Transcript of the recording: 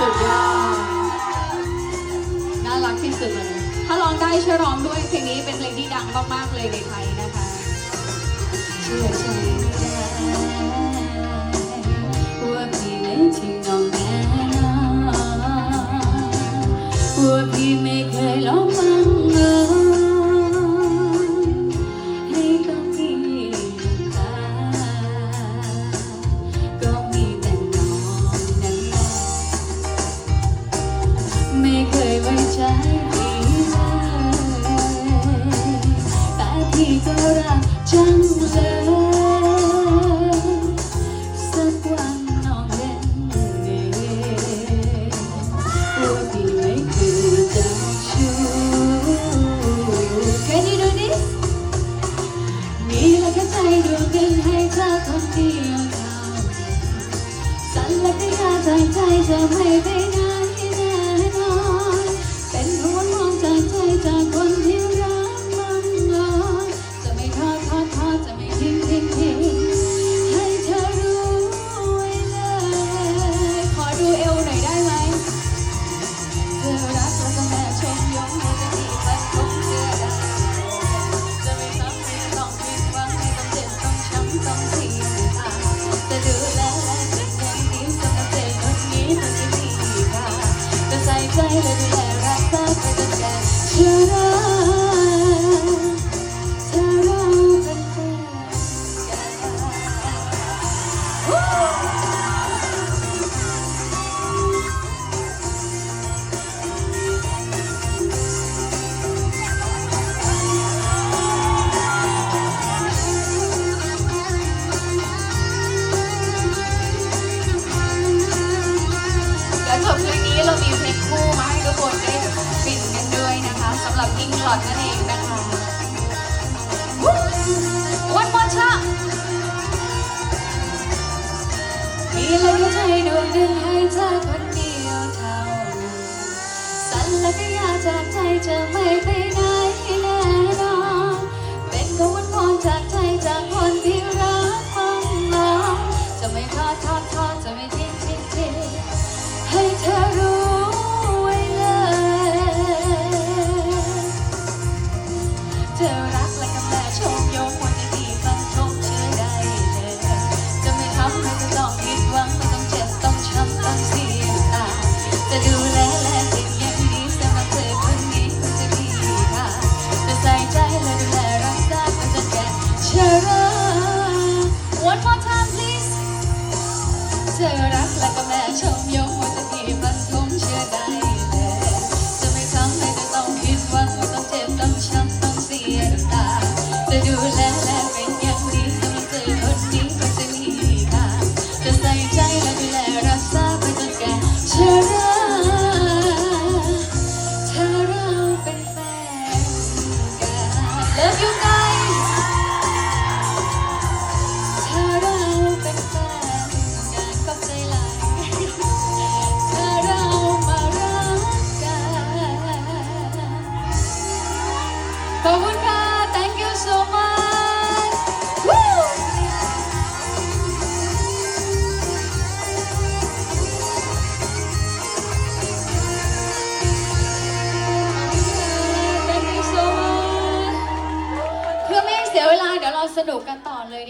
สุดยอดน่ารักที่สุดเลยถ้าร้องได้ช่วยร้องด้วยเพลงนี้เป็นเพลงที่ดังมากๆเลยในไทยนะคะเชื่อใจ แต่พี่ก็รักจังเลยสักวันน้องเล่นเองว่าพี่ไม่คือเจ้าชู้ Can you do this? มีแค่ใจดวงหนึ่งให้เธอคนเดียวเท่านั้นสันและก็ยาใจใจจะไม่ไป จะ สำหรับพิงหลอดนั่นเองนะคะวันวันช่ามีลมใจดวงหนึ่งให้เธอคนเดียวเท่านั้นสันและก็ยากจากใจจะไม่ไปไหนแน่นอนเป็นกวันพรจากใจจากคนที่รักของเราจะไม่ทอดทอ 到 สนุกกันต่อเลย